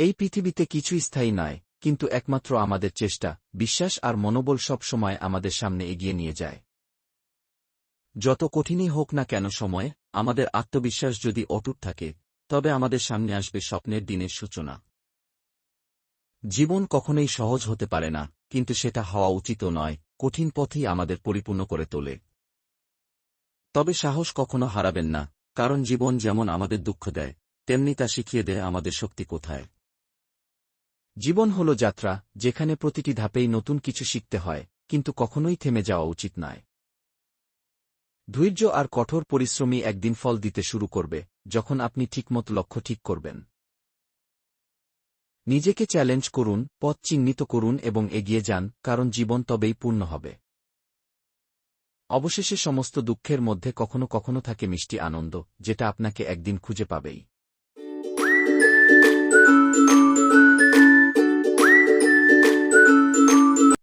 এই পৃথিবীতে কিছুই স্থায়ী নয়, কিন্তু একমাত্র আমাদের চেষ্টা, বিশ্বাস আর মনোবল সব সময় আমাদের সামনে এগিয়ে নিয়ে যায়। যত কঠিনই হোক না কেন সময়, আমাদের আত্মবিশ্বাস যদি অটুট থাকে, তবে আমাদের সামনে আসবে স্বপ্নের দিনের সূচনা। জীবন কখনোই সহজ হতে পারে না, কিন্তু সেটা হওয়া উচিত নয়, কঠিন পথই আমাদের পরিপূর্ণ করে তোলে। তবে সাহস কখনো হারাবেন না, কারণ জীবন যেমন আমাদের দুঃখ দেয়, তেমনি তা শিখিয়ে দেয় আমাদের শক্তি কোথায়। জীবন হল যাত্রা, যেখানে প্রতিটি ধাপেই নতুন কিছু শিখতে হয়, কিন্তু কখনোই থেমে যাওয়া উচিত নয়। ধৈর্য আর কঠোর পরিশ্রমী একদিন ফল দিতে শুরু করবে, যখন আপনি ঠিকমতো লক্ষ্য ঠিক করবেন। নিজেকে চ্যালেঞ্জ করুন, পথ চিহ্নিত করুন এবং এগিয়ে যান, কারণ জীবন তবেই পূর্ণ হবে। অবশেষে সমস্ত দুঃখের মধ্যে কখনো কখনো থাকে মিষ্টি আনন্দ, যেটা আপনাকে একদিন খুঁজে পাবেই।